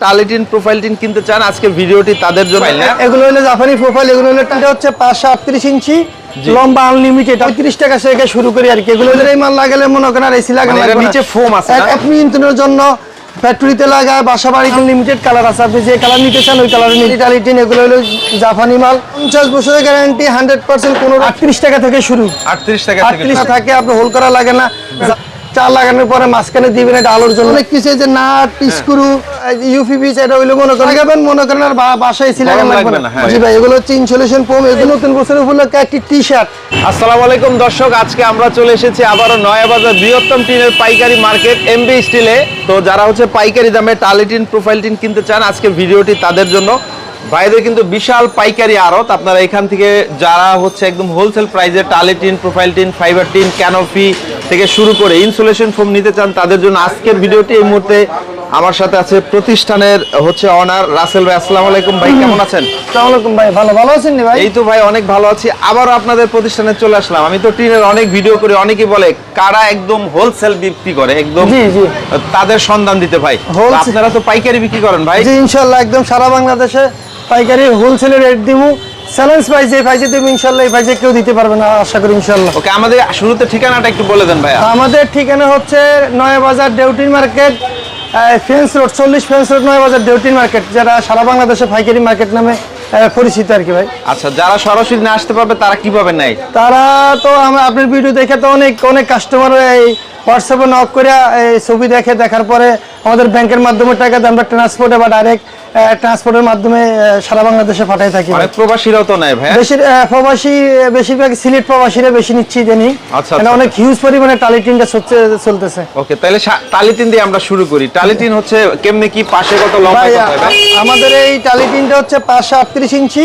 টালিটিন profile tin কিনতে চান আজকে ভিডিওটি তাদের জন্য। এগুলো হলো জাপানি প্রোফাইল এগুলো হলো এটা হচ্ছে পাঁচশো আটত্রিশ ইঞ্চি লম্বা আনলিমিটেড পঁয়ত্রিশ টাকা থেকে শুরু করি আর কি। এগুলো এই মাল লাগালে মনে করেন আর এসি মানে না। নিচে foam আছে? এক- মিনিটের জন্য ফ্যাক্টরিতে লাগায় বাসা বাড়ি লিমিটেড কালার আছে। আপনি যে কালার নিতে চান ওই কালার ইটালিটিন এগুলো হলো জাপানি মাল। পঞ্চাশ বছরের গ্যারান্টি হান্ড্রেড পার্সেন্ট কোনো আটত্রিশ টাকা থেকে শুরু। 38 টাকা থেকে আটত্রিশ থাকে আপনি হোল করা লাগে না। চার লাগানোর পরে মাঝখানে দিবেন এটা আলোর জন্য। অনেক কিছু যে নাট স্ক্রু ইউপিপি এটা হইল মনে করেন লাগাবেন মনে করেন আর বাসায় লাগবে না। হ্যাঁ। জি ভাই এগুলো হচ্ছে ইনসুলেশন ফোম এগুলো নতুন বছরের উপলক্ষে একটি টি শার্ট আসসালামু আলাইকুম দর্শক আজকে আমরা চলে এসেছি আবারও নয়াবাজার বৃহত্তম টিনের পাইকারি মার্কেট এমবি স্টিলে। তো যারা হচ্ছে পাইকারি দামে টালিটিন প্রোফাইল টিন কিনতে চান আজকে ভিডিওটি তাদের জন্য। বাইরে কিন্তু বিশাল পাইকারি আড়ত। আপনারা এখান থেকে যারা হচ্ছে একদম হোলসেল প্রাইসে টালিটিন profile tin fibre tin canopy থেকে শুরু করে ইনসুলেশন ফোম নিতে চান তাদের জন্য আজকের ভিডিওটি এই মুহূর্তে আমার সাথে আছে প্রতিষ্ঠানের হচ্ছে অনার রাসেল ভাই আসসালামু আলাইকুম ভাই কেমন আছেন? ভাই ভালো ভালো আছেন নি ভাই? এই তো ভাই অনেক ভালো আছি। আবারও আপনাদের প্রতিষ্ঠানে চলে আসলাম। আমি তো টিনের অনেক ভিডিও করি অনেকেই বলে কারা একদম হোলসেল বিক্রি করে একদম জি, জি। তাদের সন্ধান দিতে ভাই। আপনারা তো পাইকারি বিক্রি করেন ভাই? ইনশাল্লাহ একদম সারা বাংলাদেশে পাইকারি হোলসেলে রেট দিব চ্যালেঞ্জ প্রাইস যে প্রাইসে দেবো ইনশাল্লাহ এই প্রাইসে কেউ দিতে পারবে না আশা করি ইনশাল্লাহ। ওকে আমাদের শুরুতে ঠিকানাটা একটু বলে দেন ভাইয়া। আমাদের ঠিকানা হচ্ছে নয়াবাজার ডেউটিন মার্কেট ফেন্স রোড চল্লিশ ফেন্স রোড নয়াবাজার ডেউটিন মার্কেট যেটা সারা বাংলাদেশে পাইকারি মার্কেট নামে পরিচিত আর কি ভাই। আচ্ছা যারা সরাসরি না আসতে পারবে তারা কীভাবে নেয় তারা তো আমরা আপনার ভিডিও দেখে তো অনেক অনেক কাস্টমার এই হোয়াটসঅ্যাপে নক করে এই ছবি দেখে দেখার পরে আমাদের ব্যাংকের মাধ্যমে টাকা দিয়ে আমরা ট্রান্সপোর্টে বা ডাইরেক্ট ট্রান্সপোর্টের মাধ্যমে সারা বাংলাদেশে পাঠাই থাকি অনেক প্রবাসীরাও তো নেয় ভাইয়া বেশি প্রবাসী বেশিরভাগ সিলেট প্রবাসীরা বেশি নিচ্ছি জানি আচ্ছা, আচ্ছা। অনেক হিউজ পরিমাণে টালিটিনটা চলতেছে। ওকে তাহলে টালিটিন দিয়ে আমরা শুরু করি। টালিটিন হচ্ছে কেমনে কি পাশে কত লম্বা হয় ভাই? আমাদের এই টালিটিনটা হচ্ছে পাঁচশো আটত্রিশ ইঞ্চি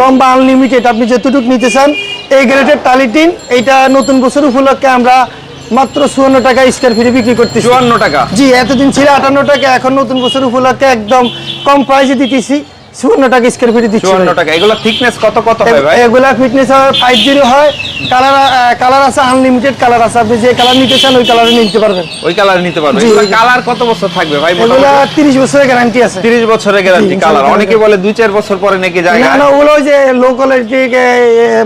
লম্বা আনলিমিটেড আপনি যতটুকু নিতে চান এই গ্রেডের টালিটিন এইটা নতুন বছর উপলক্ষে আমরা মাত্র চুয়ান্ন টাকা স্কোয়ার ফিটে বিক্রি করতেছি। চুয়ান্ন টাকা? জি এতদিন ছিল আটান্ন টাকা এখন নতুন বছর উপলক্ষে একদম কম প্রাইসে দিতেছি। চুয়ান্ন টাকা স্কোয়ার ফিটে দিচ্ছি চুয়ান্ন ভাই। টাকা এগুলো থিকনেস কত কত হয় ভাই? এগুলা ফিটনেস ফাইভ জিরো হয়। কালার কালার আছে আনলিমিটেড কালার আছে। আপনি যে কালার নিতে চান ওই কালারে নিতে পারবেন। ওই কালার নিতে কত বছর থাকবে ভাই এগুলা বছরের গ্যারান্টি আছে। তিরিশ বছরের গ্যারান্টি কালার অনেকে বলে দুই চার বছর পরে নাকি যায় না না। ওগুলো যে লো কোয়ালিটি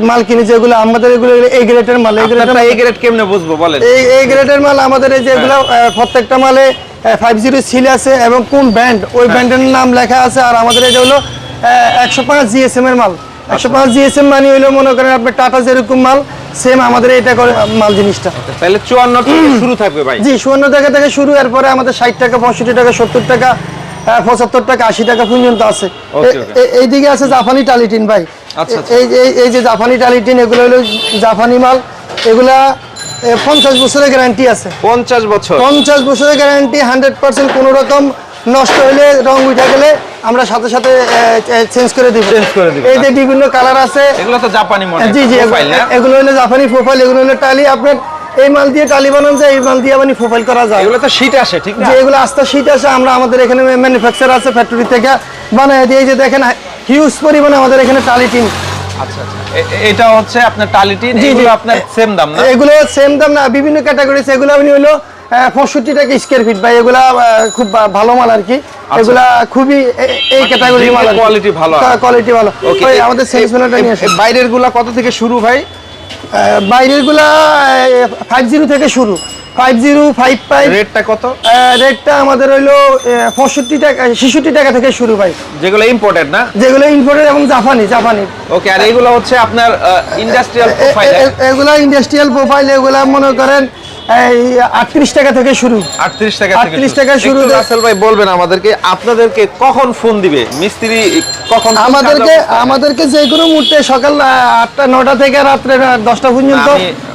মাল কিনে যেগুলো আমাদের এগুলো গ্রেডের মাল। গ্রেডের গ্রেড কেমনে বুঝব বলেন? এই এই গ্রেডের মাল আমাদের এই যেগুলো। প্রত্যেকটা মালে ফাইভ জিরো সিল আছে এবং কোন ব্র্যান্ড ওই। ব্র্যান্ডের নাম লেখা আছে আর আমাদের এটা হলো একশো পাঁচ জিএসএম এর মাল। আচ্ছা। একশো পাঁচ জিএসএম মানে হইল মনে করেন আপনার টাটা যেরকম মাল সেম আমাদের এটা করে মাল জিনিসটা। তাহলে চুয়ান্ন শুরু থাকবে ভাই। জি সুবর্ণ টাকা থেকে শুরু এরপরে আমাদের ষাট টাকা পঁয়ষট্টি টাকা সত্তর টাকা পঁচাত্তর টাকা আশি টাকা পর্যন্ত আছে। এইদিকে আছে জাপানি টালিটিন ভাই। আচ্ছা, আচ্ছা। এই এই- এই যে জাপানি টালিটিন এগুলো হলো জাপানি মাল। এগুলা এ, পঞ্চাশ বছরের গ্যারান্টি আছে। পঞ্চাশ বছর। পঞ্চাশ বছরের গ্যারান্টি হান্ড্রেড পার্সেন্ট কোনো রকম নষ্ট হলে রং উঠে গেলে আমরা সাথে সাথে চেঞ্জ করে দিব। Change করে। এই যে বিভিন্ন কালার আছে এগুলো তো জাপানি হয়, জি জি এগুলো- হলো জাপানি প্রোফাইল এগুলো হলো টালি। আপনার এই মাল দিয়ে টালি বানানো যায় এই মাল দিয়ে মানে প্রোফাইল করা যায়। এগুলো তো শীত আসে ঠিক না? যে এগুলো আস্তে শীত আছে আমরা আমাদের এখানে ম্যানুফ্যাকচার আছে ফ্যাক্টরি থেকে। বানায় দিয়ে এই যে দেখেন হিউজ পরিমাণে আমাদের এখানে টালি টিন। আচ্ছা আচ্ছা। এটা হচ্ছে আপনার টালিটিন। এগুলো আপনার সেম দাম না? এগুলো সেম দাম না বিভিন্ন ক্যাটাগরি এগুলো আপনি হলো পঁয়ষট্টি টাকা স্কোয়ার ফিট ভাই এগুলা খুব ভালো মাল আর কি। এগুলা খুবই এই ক্যাটাগরি মাল quality ভালো কোয়ালিটি ভালো। ওই আমাদের সেলসম্যানটা নিয়ে আসে বাইরেরগুলা কত থেকে শুরু ভাই? বাইরেরগুলা ফাইভ জিরো থেকে শুরু। রেটটা কত? রেটটা আমাদের হইল পঁয়ষট্টি টাকা ছেষট্টি টাকা থেকে শুরু ভাই। যেগুলো ইম্পোর্টেড না? যেগুলো ইম্পোর্টেড এবং জাপানি জাপানি। ওকে আর এগুলো হচ্ছে আপনার ইন্ডাস্ট্রিয়াল প্রোফাইল এগুলা ইন্ডাস্ট্রিয়াল প্রোফাইল এগুলা মনে করেন এই আটত্রিশ টাকা থেকে শুরু। 38 টাকা থেকে 38 টাকা শুরু রাসেল ভাই বলবেন আমাদেরকে আপনাদেরকে কখন ফোন দিবে? মিস্ত্রি কখন আমাদেরকে আমাদেরকে যে কোনো মুহূর্তে সকাল আহ, আটটা নটা থেকে রাত্রে আহ, দশটা পর্যন্ত।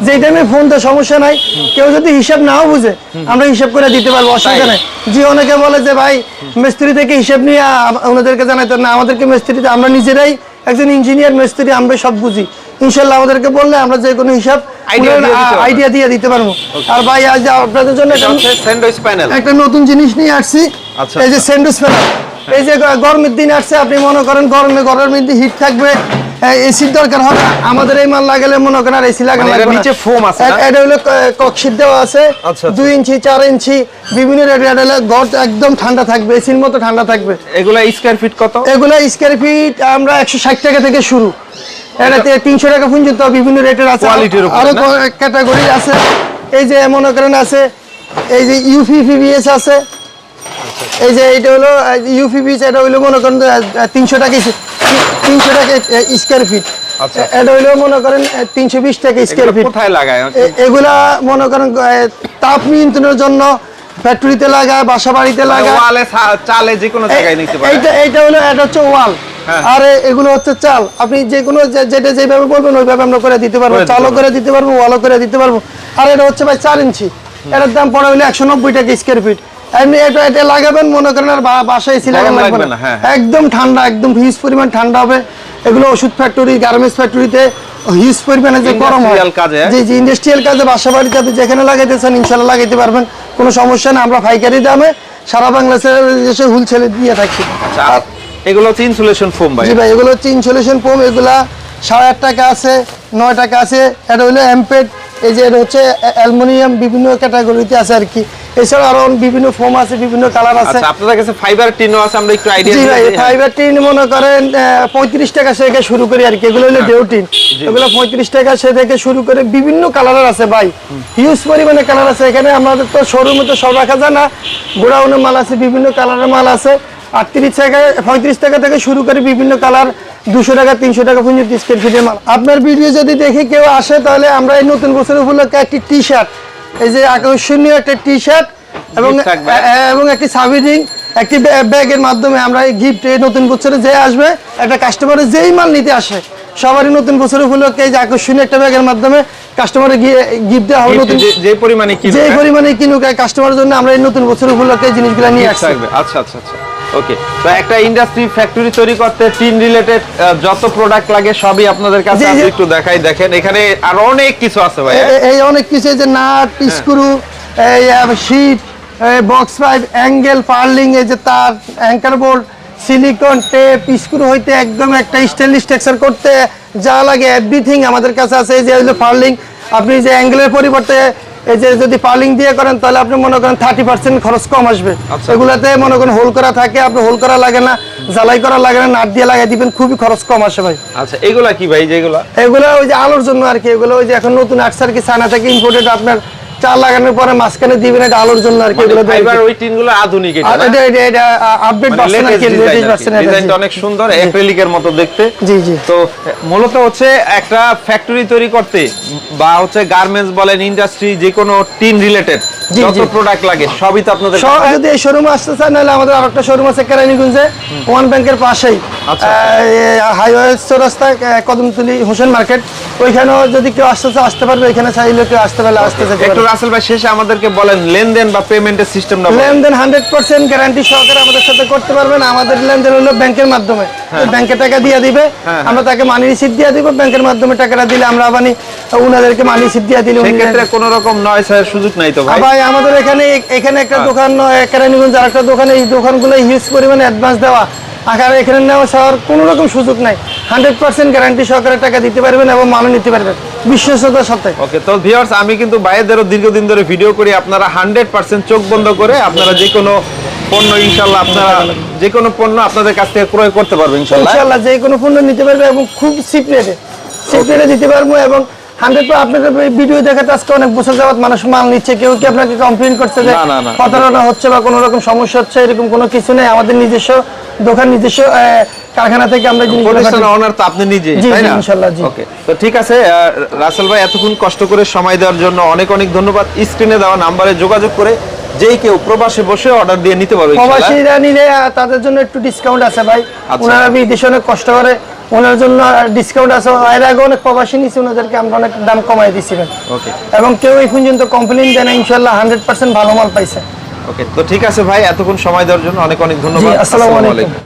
যে টাইমে ফোন তো সমস্যা নাই। কেউ যদি হিসাব নাও বুঝে আমরা হিসাব করে দিতে পারব অসুবিধা? নাই। জি অনেকে বলে যে ভাই মিস্ত্রি থেকে হিসাব নিয়ে ওনাদেরকে জানাইতে না আমাদেরকে মিস্ত্রিতে আমরা নিজেরাই একজন ইঞ্জিনিয়ার মিস্ত্রি আমরা সব বুঝি। ইনশাল্লাহ আমাদেরকে বললে আমরা যে কোনো হিসাব। আইডিয়া দিয়ে দিতে পারব। আর ভাই আজ আপনাদের জন্য একটা- নতুন জিনিস নিয়ে আসছি। আচ্ছা, এই যে আচ্ছা। স্যান্ডউইচ প্যানেল এই যে গরমের দিন আসছে আপনি মনে করেন গরমে ঘরের মধ্যে হিট থাকবে এসির দরকার হবে আমাদের এই মাল লাগালে মনে করেন আর এসি লাগানো। নিচে foam আছে এটা হলো ককশিট দেওয়া আছে। আচ্ছা, আচ্ছা। দুই ইঞ্চি চার ইঞ্চি বিভিন্ন হলো একদম ঠান্ডা থাকবে এসির মতো ঠান্ডা থাকবে। এগুলা স্কয়ার ফিট কত? এগুলো স্কোয়ার ফিট আমরা একশো ষাট টাকা থেকে শুরু। এটাতে তিনশো টাকা পর্যন্ত বিভিন্ন রেটের আছে। Quality-র উপরে, আরও ক্যাটাগরি আছে। এই যে মনে করেন আছে এই যে ইউপি পিবিএস আছে। এই যে এটা হলো ইউপিবিএস এটা হলো মনে করেন তিনশো টাকা তিনশো টাকা স্কোয়ার ফিট। এটা হলো মনে করেন তিনশো বিশ টাকা স্কোয়ার ফিট কোথায় লাগায়? এগুলা মনে করেন তাপ নিয়ন্ত্রণের জন্য ফ্যাক্টরিতে লাগায় বাসা বাড়িতে লাগায়। ওয়ালে চালে যে কোনো জায়গায় নিতে পারে। এইটা এইটা হলো এটা হচ্ছে ওয়াল। আর এগুলো হচ্ছে চাল। আপনি যে কোনো যেটা যেভাবে বলবেন ওইভাবে আমরা করে দিতে পারব। চালও করে দিতে পারব ওয়ালও করে দিতে পারব। আর এটা হচ্ছে ভাই চার ইঞ্চি। এটার দাম পড়ে হলে একশো নব্বই টাকা স্কোয়ার ফিট এমনি এটা এটা লাগাবেন মনে করেন আর বাসায় এসি গরম লাগবে লাগবে না না, হ্যাঁ, হ্যাঁ। একদম ঠান্ডা একদম হিউজ পরিমাণ ঠান্ডা হবে। এগুলো ওষুধ ফ্যাক্টরি গার্মেন্টস ফ্যাক্টরিতে হিউজ পরিমাণে যে গরম হয়। হ্যাঁ? ইন্ডাস্ট্রিয়াল কাজে বাসা বাড়িতে আপনি যেখানে লাগাইতেছেন ইনশাল্লাহ লাগাইতে পারবেন। কোনো সমস্যা না আমরা পাইকারি দামে সারা বাংলাদেশের দেশে হুলছেলে দিয়ে থাকি। আচ্ছা, এগুলো হচ্ছে ইনসুলেশন ফোম ভাই। জি ভাই এগুলো হচ্ছে ইনসুলেশন ফোম এগুলা সাড়ে আট টাকা আছে নয় টাকা আছে। এটা হলো এমপেড এই যে এটা হচ্ছে অ্যালুমিনিয়াম বিভিন্ন ক্যাটাগরিতে আছে আর কি এছাড়া আরও বিভিন্ন ফোম আছে বিভিন্ন কালার আছে। আচ্ছা আপনাদের কাছে ফাইবার টিনও আছে আমরা একটু আইডিয়া জি ভাই ফাইবার টিন মনে করেন পঁয়ত্রিশ টাকা সে থেকে শুরু করি আর কি এগুলো হলো ডেউটিন এগুলো পঁয়ত্রিশ টাকা সে থেকে শুরু করে বিভিন্ন কালারের আছে ভাই। হিউজ পরিমাণে কালার আছে। এখানে আমাদের তো শোরুমে তো সব রাখা যায় না। গোডাউনের মাল আছে বিভিন্ন কালারের মাল আছে। আটত্রিশ টাকা পঁয়ত্রিশ টাকা থেকে শুরু করে বিভিন্ন কালার দুশো টাকা তিনশো টাকা পর্যন্ত স্কোয়ার ফিটের মাল। আপনার ভিডিও যদি দেখে কেউ আসে তাহলে আমরা এই নতুন বছর উপলক্ষে একটি টি শার্ট এই যে আকর্ষণীয় একটা টি শার্ট এবং। হ্যাঁ, এবং একটি সাবিরিং একটি ব্যাগের মাধ্যমে আমরা এই গিফট নতুন বছরে যে আসবে একটা কাস্টমারের যেই মাল নিতে আসে সবারই নতুন বছর উপলক্ষে এই যে আকর্ষণীয় একটা ব্যাগের মাধ্যমে কাস্টমারে গিয়ে গিফট দেওয়া হবে নতুন যে পরিমাণে যে পরিমাণে কিনুক কাস্টমারের জন্য আমরা এই নতুন বছর উপলক্ষে জিনিসগুলো নিয়ে আসছি। থাকবে। আচ্ছা আচ্ছা আচ্ছা। ওকে তো একটা ইন্ডাস্ট্রি ফ্যাক্টরি তৈরি করতে টিন রিলেটেড যত প্রোডাক্ট লাগে সবই আপনাদের কাছে। একটু দেখাই দেখেন এখানে আর অনেক কিছু আছে ভাই এই অনেক কিছু এই যে নাট স্ক্রু এই sheet box pipe angle purlin এই যে তার anchor board silicon tape screw হইতে একদম একটা স্টেনলেস স্ট্রাকচার করতে যা লাগে এভরিথিং আমাদের কাছে আছে এই যে হলো পার্লিং আপনি যে অ্যাঙ্গেলের পরিবর্তে এই যে যদি পার্লিং দিয়ে করেন তাহলে আপনি মনে করেন থার্টি পার্সেন্ট খরচ কম আসবে। আচ্ছা। এগুলাতে মনে করেন হোল করা থাকে আপনি হোল করা লাগে না জ্বালাই করা লাগে না নাট দিয়ে লাগাই দিবেন খুবই খরচ কম আসে ভাই। আচ্ছা এগুলা কি ভাই যেগুলা? এগুলো ওই যে আলোর জন্য আর কি এগুলো ওই যে এখন নতুন আটসার কি সানা থেকে ইম্পোর্টেড আপনার চাল লাগানোর পরে মাঝখানে দিবেন এটা আলোর জন্য আর কি এগুলো ফাইবার। ওই টিনগুলো আধুনিক এটা এটা এটা আপডেট মানে ভার্সন আর কি। লেটেস্ট ভার্সন ডিজাইনটা অনেক সুন্দর অ্যাক্রিলিকের মতো দেখতে। জি জি। তো মূলত হচ্ছে একটা ফ্যাক্টরি তৈরি করতে বা হচ্ছে গার্মেন্টস বলেন ইন্ডাস্ট্রি যে কোনো টিন রিলেটেড যত প্রোডাক্ট লাগে সবই তো আপনাদের যদি এই শোরুমে আসতে চান নাহলে আমাদের আরেকটা শোরুম আছে কেরানীগঞ্জে ওয়ান ব্যাংকের পাশেই। আচ্ছা। হাইওয়ে চৌরাস্তা কদমতলি হোসেন মার্কেট ওইখানেও যদি কেউ আসতে পারবে এখানে চাইলে কেউ আসতে পারলে আসতে একটু রাসেল ভাই শেষে আমাদেরকে বলেন লেনদেন বা পেমেন্টের সিস্টেমটা লেনদেন হান্ড্রেড পার্সেন্ট গ্যারান্টি সহকারে আমাদের সাথে করতে পারবেন। আমাদের লেনদেন হলো ব্যাংকের মাধ্যমে। ব্যাংকে টাকা দিয়ে দিবে। হ্যাঁ, আমরা তাকে মানি রিসিপ্ট দিয়ে দিব ব্যাংকের মাধ্যমে টাকাটা দিলে আমরা আবার উনাদেরকে মানি রিসিপ্ট দিয়ে দিলে সেক্ষেত্রে কোনো রকম নয় স্যার সুযোগ নাই তো ভাই। ভাই আমাদের এখানে এখানে একটা হ্যাঁ। দোকান কেরানীগঞ্জ আর একটা দোকানে। এই দোকানগুলো হিউজ পরিমাণে অ্যাডভান্স দেওয়া। আকার এখানে নেওয়া সবার কোনো রকম সুযোগ নাই। হান্ড্রেড পার্সেন্ট গ্যারান্টি সহকারে টাকা দিতে পারবেন এবং মানও নিতে পারবেন। বিশ্বস্ততার সাথে ওকে তো ভিউয়ার্স আমি কিন্তু ভাইয়েদেরও দীর্ঘদিন ধরে ভিডিও করি আপনারা হান্ড্রেড পার্সেন্ট চোখ বন্ধ করে আপনারা যে কোনো পণ্য ইনশাল্লাহ আপনারা যে কোনো পণ্য আপনাদের কাছ থেকে ক্রয় করতে পারবেন ইনশাল্লাহ ইনশাল্লাহ যে কোনো পণ্য নিতে পারবে এবং খুব চিপ রেটে চিপ রেটে দিতে পারব এবং হান্ড্রেড আপনাদের ভিডিও দেখাতে আজকে অনেক বছর যাবত মানুষ মাল নিচ্ছে কেউ কি আপনাকে কমপ্লেন করছে যে। প্রতারণা হচ্ছে বা কোনো রকম সমস্যা হচ্ছে এরকম কোনো কিছু নেই। আমাদের নিজস্ব দোকান নিজস্ব কারখানা থেকে আমরা প্রতিষ্ঠান তো আপনি তাই না? ইনশাল্লাহ, জি। ওকে তো ঠিক আছে রাসেল ভাই এতক্ষণ কষ্ট করে সময় দেওয়ার জন্য অনেক অনেক ধন্যবাদ। স্ক্রিনে দেওয়া নাম্বারে যোগাযোগ করে যেই কেউ প্রবাসে বসে অর্ডার দিয়ে নিতে পারবে প্রবাসীরা নিলে তাদের জন্য একটু ডিসকাউন্ট আছে ভাই। আচ্ছা। ওনারা বিদেশে অনেক কষ্ট করে। ওনার জন্য ডিসকাউন্ট আছে। এর আগে অনেক প্রবাসী নিচ্ছে ওনাদেরকে আমরা অনেক দাম কমাই দিচ্ছিলাম ওকে এবং কেউ এই পর্যন্ত কমপ্লেন দেয় না ইনশাল্লাহ হান্ড্রেড পার্সেন্ট ভালো মাল পাইছে। ওকে তো ঠিক আছে ভাই এতক্ষণ সময় দেওয়ার জন্য অনেক অনেক ধন্যবাদ। আসসালামু আলাইকুম।